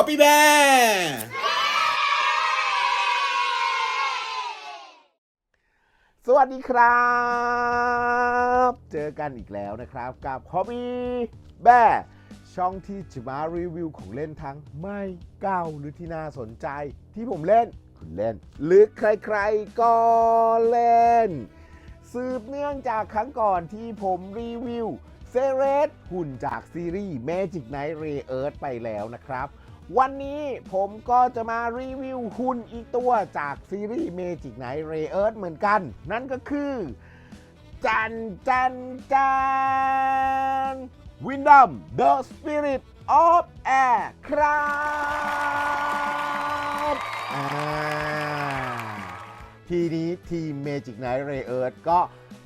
Copy Bear สวัสดีครับ เจอกันอีกแล้วนะครับกับ Hobby Bear ช่องที่จะมารีวิวของเล่นทั้งไม่เก่าหรือที่น่าสนใจที่ผมเล่นคุณเล่น หรือใครๆก็เล่น สืบเนื่องจากครั้งก่อนที่ผมรีวิวเซเรสหุ่นจากซีรีส์ Magic Knight Ray Earth ไปแล้วนะครับ วันนี้ผมก็จะมารีวิวหุ่นอีกตัวจากซีรีส์ Magic Knight Ray Earth เหมือนกัน นั่นก็คือ จันจันจันวินดัม The Spirit of Air ครับทีนี้ทีม Magic Knight Ray Earth ก็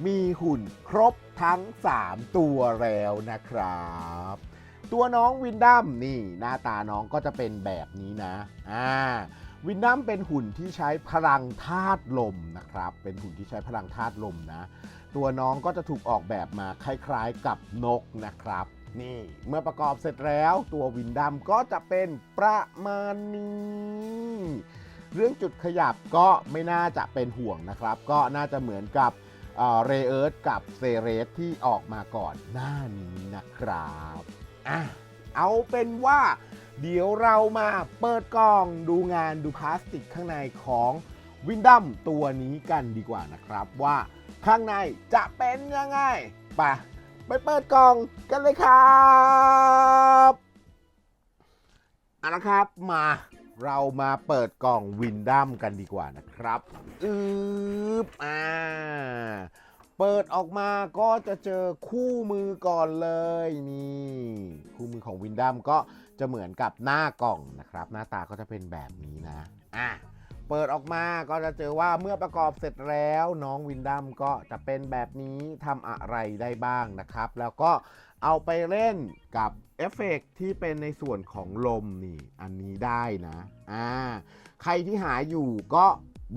มีหุ่นครบทั้ง 3 ตัวแล้วนะครับ ตัวน้องวินดัมนี่หน้าตาน้องก็จะเป็นแบบนี้นะอ่าวินดัมเป็นหุ่นที่ใช้พลังธาตุลมนะครับ เป็นหุ่นที่ใช้พลังธาตุลมนะ ตัวน้องก็จะถูกออกแบบมาคล้ายๆกับนกนะครับนี่เมื่อประกอบเสร็จแล้วตัววินดัมก็จะเป็นประมาณนี้เรื่องจุดขยับก็ไม่น่าจะเป็นห่วงนะครับ ก็น่าจะเหมือนกับเรเอิร์ธกับเซเรสที่ออกมาก่อนหน้านี้นะครับ อะเอาเป็นว่า เดี๋ยวเรามาเปิดกล่องดูงานดูพลาสติกข้างในของวินดัมตัวนี้กันดีกว่านะครับว่าข้างในจะเป็นยังไงไปไปเปิดกล่องกันเลยครับเอาละครับมาเรามาเปิดกล่องวินดัมกันดีกว่านะครับอืบอ่า เปิดออกมาก็จะเจอคู่มือก่อนเลยนี่คู่มือของวินดัมก็จะเหมือนกับหน้ากล่องนะครับ หน้าตาก็จะเป็นแบบนี้นะอะเปิดออกมาก็จะเจอว่าเมื่อประกอบเสร็จแล้วน้องวินดัมก็จะเป็นแบบนี้ทำอะไรได้บ้างนะครับ แล้วก็เอาไปเล่นกับเอฟเฟกต์ที่เป็นในส่วนของลมนี่ อันนี้ได้นะอ่าใครที่หาอยู่ก็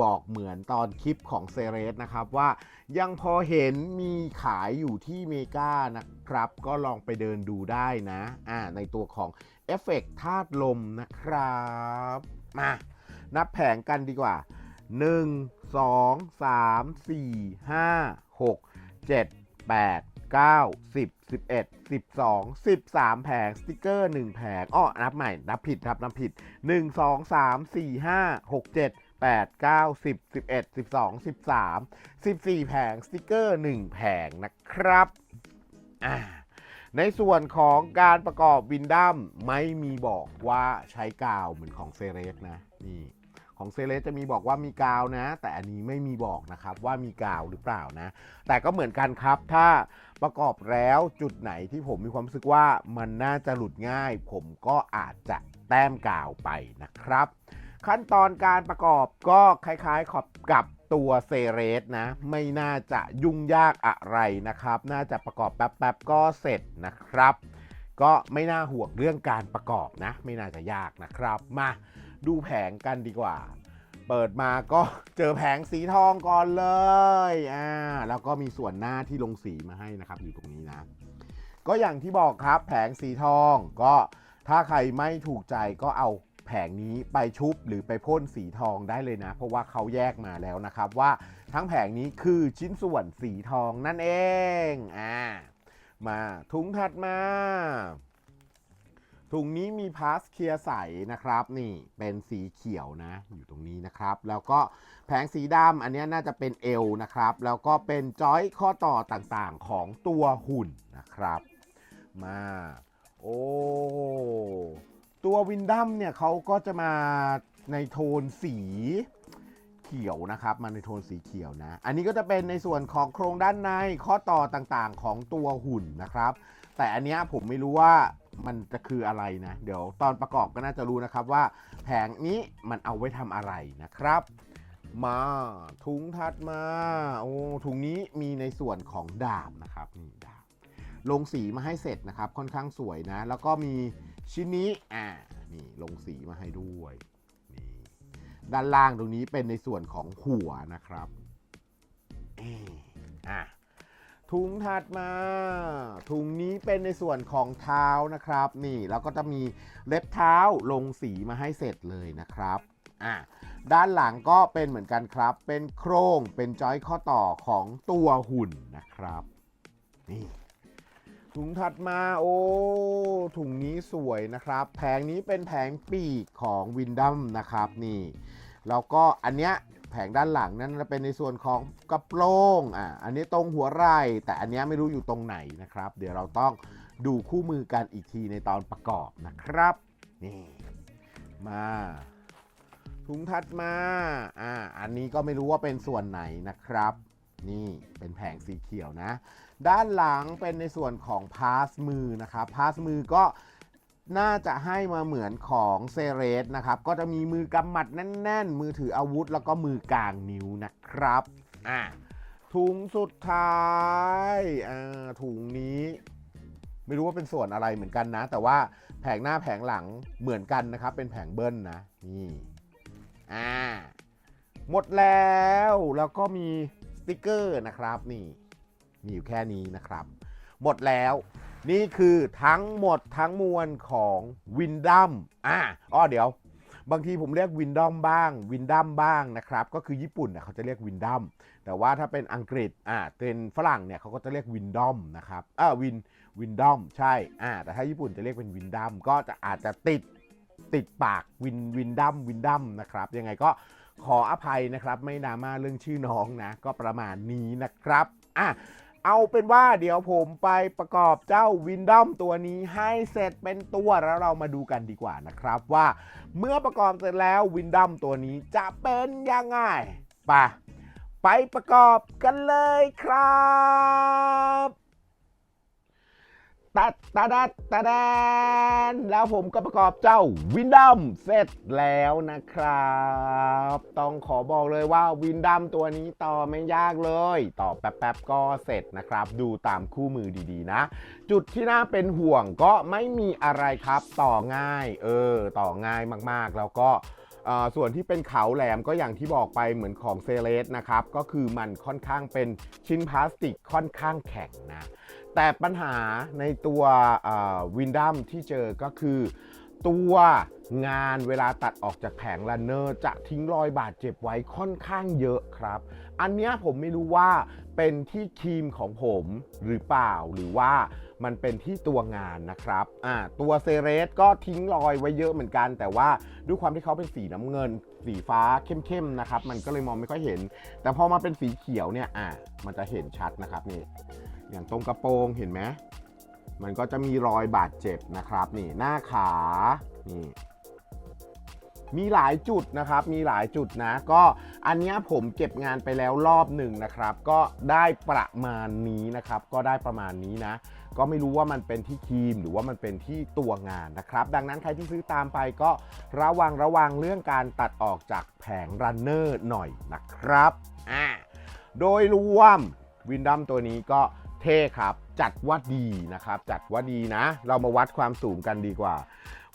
บอกเหมือนตอนคลิปของเซเรสนะครับว่ายังพอเห็นมีขายอยู่ที่เมกานะครับ ก็ลองไปเดินดูได้นะอ่าในตัวของเอฟเฟกธาตุลมนะครับ มานับแผงกันดีกว่า 1 2 3 4 5 6 7 8 9 10 11 12 13 แผง สติกเกอร์ 1 แผงอ้อนับใหม่ นับผิดครับ นับผิด 1 2 3 4 5 6 7 8 9 10 11 12 13 14 แผง สติกเกอร์ 1 แผงนะครับอ่าในส่วนของการประกอบวินดัมไม่มีบอกว่าใช้กาวเหมือนของเซเรสนะ นี่ ของเซเลสจะมีบอกว่ามีกาวนะ แต่อันนี้ไม่มีบอกนะครับว่ามีกาวหรือเปล่านะ แต่ก็เหมือนกันครับ ถ้าประกอบแล้วจุดไหนที่ผมมีความรู้สึกว่ามันน่าจะหลุดง่าย ผมก็อาจจะแต้มกาวไปนะครับ ขั้นตอนการประกอบก็คล้ายๆขอบกับตัวเซเรสนะ ไม่น่าจะยุ่งยากอะไรนะครับ น่าจะประกอบแป๊บๆก็เสร็จนะครับ ก็ไม่น่าห่วงเรื่องการประกอบนะ ไม่น่าจะยากนะครับมา ดูแผงกันดีกว่า เปิดมาก็เจอแผงสีทองก่อนเลยอ่าแล้วก็มีส่วนหน้าที่ลงสีมาให้นะครับ อยู่ตรงนี้นะ ก็อย่างที่บอกครับ แผงสีทองก็ถ้าใครไม่ถูกใจก็เอาแผงนี้ไปชุบหรือไปพ่นสีทองได้เลยนะ เพราะว่าเขาแยกมาแล้วนะครับว่าทั้งแผงนี้คือชิ้นส่วนสีทองนั่นเองอ่ามาถุงถัดมา ถุงนี้มีพาสเคลียร์ใสนะครับ นี่เป็นสีเขียวนะ อยู่ตรงนี้นะครับ แล้วก็แผงสีดำอันนี้น่าจะเป็นเอวนะครับ แล้วก็เป็นจอยข้อต่อต่างๆของตัวหุ่นนะครับ มา โอ้ตัววินดัมเนี่ยเขาก็จะมาในโทนสีเขียวนะครับมาในโทนสีเขียวนะ อันนี้ก็จะเป็นในส่วนของโครงด้านในข้อต่อต่างๆของตัวหุ่นนะครับ แต่อันนี้ผมไม่รู้ว่า มันจะคืออะไรนะ เดี๋ยวตอนประกอบก็น่าจะรู้นะครับว่าแผงนี้มันเอาไว้ทำอะไรนะครับ มาถุงถัดมาโอ้ถุงนี้มีในส่วนของดาบนะครับนี่ดาบลงสีมาให้เสร็จนะครับ ค่อนข้างสวยนะ แล้วก็มีชิ้นนี้อ่านี่ลงสีมาให้ด้วยนี่ด้านล่างตรงนี้เป็นในส่วนของหัวนะครับเอ่อะ ถุงถัดมา ถุงนี้เป็นในส่วนของเท้านะครับ นี่แล้วก็จะมีเล็บเท้าลงสีมาให้เสร็จเลยนะครับอะด้านหลังก็เป็นเหมือนกันครับ เป็นโครงเป็นจอยข้อต่อของตัวหุ่นนะครับ นี่ถุงถัดมาโอ้ถุงนี้สวยนะครับ แผงนี้เป็นแผงปีกของวินดัมนะครับนี่แล้วก็อันเนี้ย ผงด้านหลังนั้นจะเป็นในส่วนของกระโปรงอะอันนี้ตรงหัวไหล่แต่อันนี้ไม่รู้อยู่ตรงไหนนะครับ เดี๋ยวเราต้องดูคู่มือกันอีกทีในตอนประกอบนะครับนี่มาถุงถัดมาอ่าอันนี้ก็ไม่รู้ว่าเป็นส่วนไหนนะครับ นี่เป็นแผงสีเขียวนะ ด้านหลังเป็นในส่วนของพาสมือนะครับพาสมือก็ น่าจะให้มาเหมือนของเซเรสนะครับ ก็จะมีมือกำหมัดแน่น ๆ มือถืออาวุธ แล้วก็มือกลางนิ้วนะครับอะถุงสุดท้ายอ่าถุงนี้ ไม่รู้ว่าเป็นส่วนอะไรเหมือนกันนะ แต่ว่าแผงหน้าแผงหลังเหมือนกันนะครับ เป็นแผงเบิ้ลนะนี่อ่าหมดแล้วแล้วก็มีสติกเกอร์นะครับนี่มีอยู่แค่นี้นะครับ หมดแล้ว นี่คือทั้งหมดทั้งมวลของวินดัมอ่าอ้อเดี๋ยว บางทีผมเรียกวินดอมบ้าง วินดัมบ้างนะครับ ก็คือญี่ปุ่นเนี่ยเขาจะเรียกวินดัมแต่ว่าถ้าเป็นอังกฤษอ่าเป็นฝรั่งเนี่ยเขาก็จะเรียกวินดอมนะครับเออวินวินดอมใช่อ่าแต่ถ้าญี่ปุ่นจะเรียกเป็นวินดัมก็จะอาจจะติดติดปากวินวินดัมวินดัมนะครับยังไงก็ขออภัยนะครับ ไม่ดราม่าเรื่องชื่อน้องนะ ก็ประมาณนี้นะครับอะ เอาเป็นว่าเดี๋ยวผมไปประกอบเจ้าวินดอมตัวนี้ให้เสร็จเป็นตัวแล้วเรามาดูกันดีกว่านะครับว่า เมื่อประกอบเสร็จแล้ววินดอมตัวนี้จะเป็นยังไงไปะไปประกอบกันเลยครับ ตัดตาดัดตาดนแล้วผมก็ประกอบเจ้าวินดัมเสร็จแล้วนะครับ ต้องขอบอกเลยว่าวินดัมตัวนี้ต่อไม่ยากเลย ต่อแป๊บๆก็เสร็จนะครับ ดูตามคู่มือดีๆนะ จุดที่น่าเป็นห่วงก็ไม่มีอะไรครับ ต่อง่าย เออ ต่อง่ายมากๆแล้วก็ส่วนที่เป็นเขาแหลมก็อย่างที่บอกไปเหมือนของเซเลสนะครับ ก็คือมันค่อนข้างเป็นชิ้นพลาสติกค่อนข้างแข็งนะ แต่ปัญหาในตัววินดัมที่เจอก็คือ ตัวงานเวลาตัดออกจากแผงลันเนอร์จะทิ้งรอยบาดเจ็บไว้ค่อนข้างเยอะครับ อันนี้ผมไม่รู้ว่าเป็นที่ครีมของผมหรือเปล่าหรือว่ามันเป็นที่ตัวงานนะครับอ่าตัวเซเรสก็ทิ้งรอยไว้เยอะเหมือนกัน แต่ว่าด้วยความที่เขาเป็นสีน้ำเงิน สีฟ้าเข้มๆนะครับ มันก็เลยมองไม่ค่อยเห็น แต่พอมาเป็นสีเขียวเนี่ยอ่ามันจะเห็นชัดนะครับนี่ อย่างตรงกระโปรงเห็นไหมมันก็จะมีรอยบาดเจ็บนะครับนี่หน้าขานี่มีหลายจุดนะครับ มีหลายจุดนะ ก็อันนี้ผมเก็บงานไปแล้วรอบหนึ่งนะครับ ก็ได้ประมาณนี้นะครับ ก็ได้ประมาณนี้นะ ก็ไม่รู้ว่ามันเป็นที่ครีมหรือว่ามันเป็นที่ตัวงานนะครับ ดังนั้นใครที่ซื้อตามไปก็ระวังระวังเรื่องการตัดออกจากแผงรันเนอร์หน่อยนะครับ อ่า โดยรวมวินดัมตัวนี้ก็ เท่ครับ จัดว่าดีนะครับ จัดว่าดีนะ เรามาวัดความสูงกันดีกว่า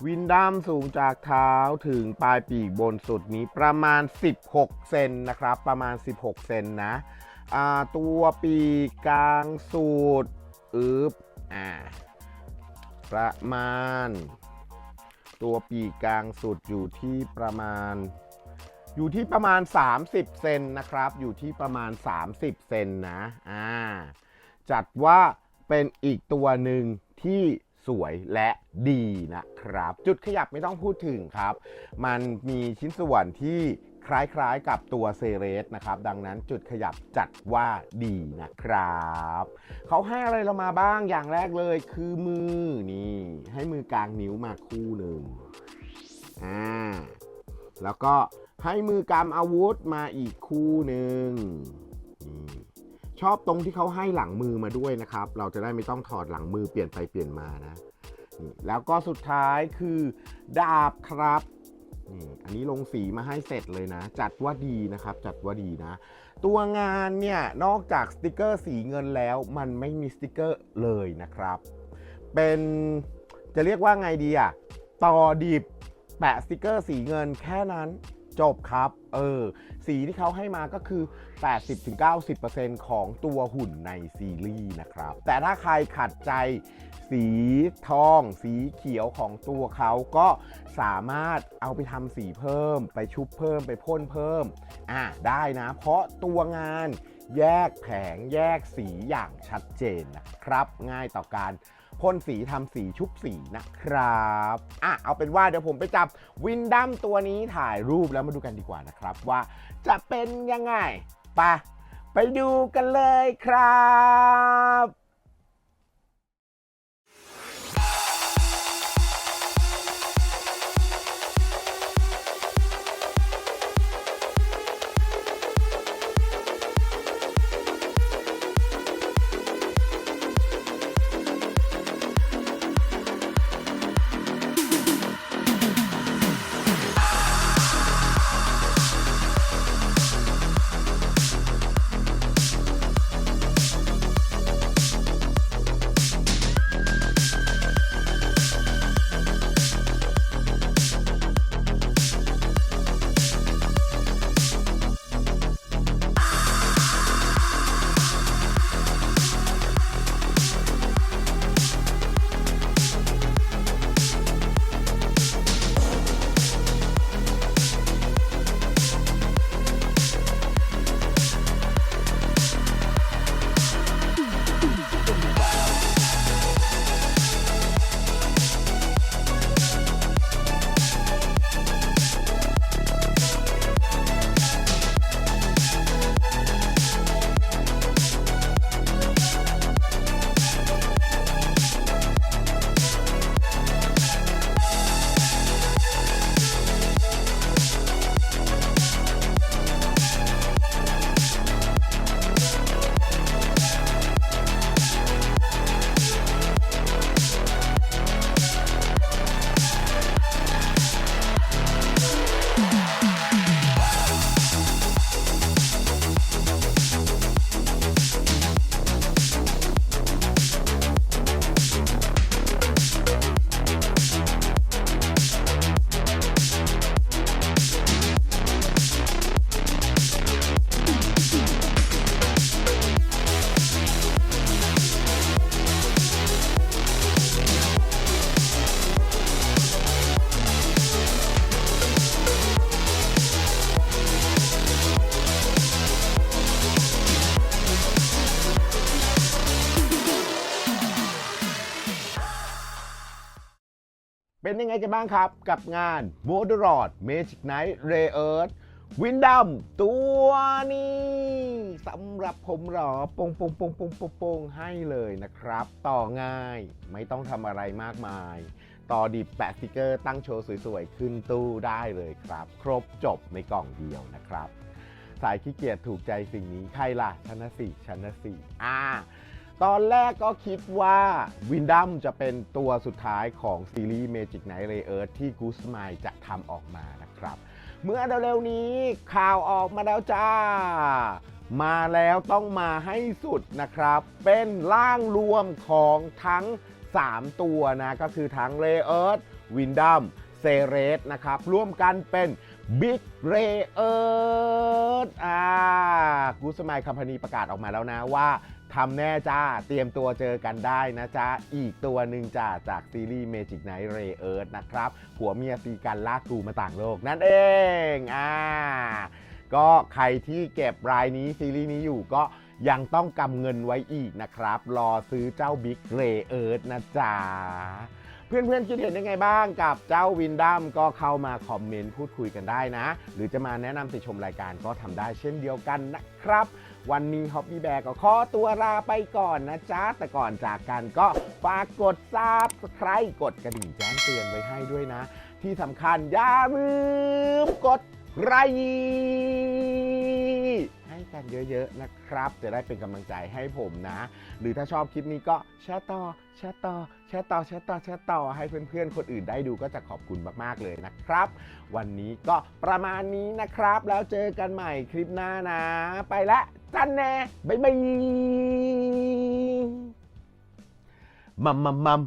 วินดัมสูงจากเท้าถึงปลายปีกบนสุดนี้ประมาณ 16 เซนนะครับ ประมาณ 16 เซนนะตัวปีกกลางสุดอึบอ่าประมาณ ตัวปีกกลางสุดอยู่ที่ประมาณ อยู่ที่ประมาณ 30 เซนนะครับ อยู่ที่ประมาณ 30 เซนนะอ่า จัดว่าเป็นอีกตัวหนึ่งที่สวยและดีนะครับ จุดขยับไม่ต้องพูดถึงครับ มันมีชิ้นส่วนที่คล้ายๆกับตัวเซเรสนะครับ ดังนั้นจุดขยับจัดว่าดีนะครับ เขาให้อะไรเรามาบ้างอย่างแรกเลยคือมือนี่ ให้มือกลางนิ้วมาคู่หนึ่งอ่าแล้วก็ให้มือกำอาวุธมาอีกคู่หนึ่งนี่ ชอบตรงที่เขาให้หลังมือมาด้วยนะครับ เราจะได้ไม่ต้องถอดหลังมือเปลี่ยนไปเปลี่ยนมานะนี่แล้วก็สุดท้ายคือดาบครับนี่อันนี้ลงสีมาให้เสร็จเลยนะ จัดว่าดีนะครับ จัดว่าดีนะ ตัวงานเนี่ยนอกจากสติกเกอร์สีเงินแล้ว มันไม่มีสติกเกอร์เลยนะครับ เป็นจะเรียกว่าไงดีอะต่อดิบแปะสติกเกอร์สีเงินแค่นั้น จบครับ เออ สีที่เขาให้มาก็คือ 80-90%ของตัวหุ่นในซีรีส์นะครับ แต่ถ้าใครขัดใจสีทอง สีเขียวของตัวเขาก็สามารถเอาไปทำสีเพิ่ม ไปชุบเพิ่มไปพ่นเพิ่ม อะ ได้นะ เพราะตัวงานแยกแผงแยกสีอย่างชัดเจนนะครับ ง่ายต่อการ พ่นสีทำสีชุบสีนะครับอะเอาเป็นว่าเดี๋ยวผมไปจับวินดัมตัวนี้ถ่ายรูปแล้วมาดูกันดีกว่านะครับ ว่าจะเป็นยังไงไปไปดูกันเลยครับ เป็นยังไงกันบ้างครับกับงาน m o d e r o d Magic Night Ray Earth วินดัมตัวนี้สำหรับผมหรอปงปงปงปงปงปงให้เลยนะครับ ต่อง่ายไม่ต้องทำอะไรมากมาย ต่อดิบแปะสติกเกอร์ตั้งโชว์สวยๆ ขึ้นตู้ได้เลยครับ ครบจบในกล่องเดียวนะครับ สายขี้เกียจถูกใจสิ่งนี้ ใครล่ะชนะสี่ชนะสี่อ่า ตอนแรกก็คิดว่าวินดัมจะเป็นตัวสุดท้ายของซีรีส์ Magic Night Ray Earth ที่ g o o s e m i l e จะทำออกมานะครับ เมื่อเร็วๆนี้ข่าวออกมาแล้วจ้า มาแล้วต้องมาให้สุดนะครับ เป็นร่างรวมของทั้ง 3 ตัวนะ ก็คือทั้ง Ray Earth Windham c e r e s นะครับ ร่วมกันเป็น Big Ray Earth อ่า g o o s e m i l e Company ประกาศออกมาแล้วนะว่า ทำแน่จ้า เตรียมตัวเจอกันได้นะจ๊ะอีกตัวหนึ่งจ้าจากซีรีส์ Magic Night Ray Earth นะครับผัวเมียตีกันลากกูมาต่างโลก นั่นเองอ่าก็ใครที่เก็บรายนี้ซีรีส์นี้อยู่ก็ยังต้องกำเงินไว้อีกนะครับ รอซื้อเจ้า Big Ray Earth นะจ๊ะ เพื่อนๆ คิดเห็นยังไงบ้างกับเจ้าวินดัมก็เข้ามาคอมเมนต์พูดคุยกันได้นะ หรือจะมาแนะนำติชมรายการก็ทำได้เช่นเดียวกันนะครับ วันนี้ฮอปปี้แบร์ก็ขอตัวลาไปก่อนนะจ๊ะ แต่ก่อนจากกันก็ฝากกดซับสไคร b e กดกระดิ่งแจ้งเตือนไว้ให้ด้วยนะ ที่สำคัญอย่าลืมกดไลค์ กันเยอะๆนะครับ จะได้เป็นกำลังใจให้ผมนะ หรือถ้าชอบคลิปนี้ก็แชร์ต่อแชร์ต่อแชร์ต่อแชร์ต่อแชร์ต่อให้เพื่อนๆ คนอื่นได้ดูก็จะขอบคุณมากๆเลยนะครับ วันนี้ก็ประมาณนี้นะครับ แล้วเจอกันใหม่คลิปหน้านะ ไปละจันแน่บ๊ายบายมัมมัมมัม